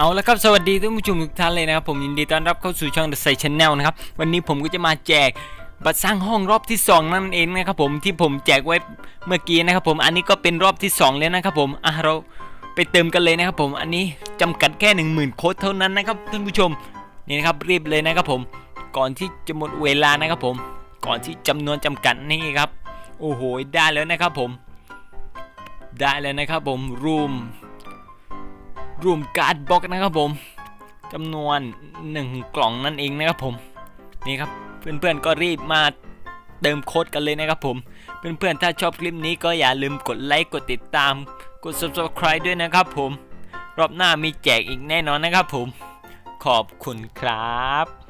เอาละครับสวัสดีท่านผู้ชมทุกท่านเลยนะครับผมยินดีต้อนรับเข้าสู่ช่อง The Side Channel นะครับวันนี้ผมก็จะมาแจกบัตรสร้างห้องรอบที่ 2 นั่นเองนะครับผมที่ผมแจกไว้เมื่อกี้นะครับผมอันนี้ก็เป็นรอบที่ 2 แล้วนะครับผมอะเราไปเติมกันเลยนะครับผมอันนี้จำกัดแค่ 10,000 โค้ดเท่านั้นนะครับท่านผู้ชมนี่นะครับรีบเลยนะครับผมก่อนที่จะหมดเวลานะครับผม ก่อนที่จำนวนจำกัดนี่ครับโอ้โหได้แล้วนะครับผม ได้แล้วนะครับผมรูม รวมการ์ดบล็อกนะครับผมจำนวน 1 กล่องนั่นเองนะครับผมนี่ครับเพื่อนๆก็รีบมาเติมโค้ดกันเลยนะครับผมเพื่อนๆถ้าชอบคลิปนี้ก็อย่าลืมกดไลค์กดติดตาม กด subscribe ด้วยนะครับผมรอบหน้ามีแจกอีกแน่นอนนะครับผม ขอบคุณครับ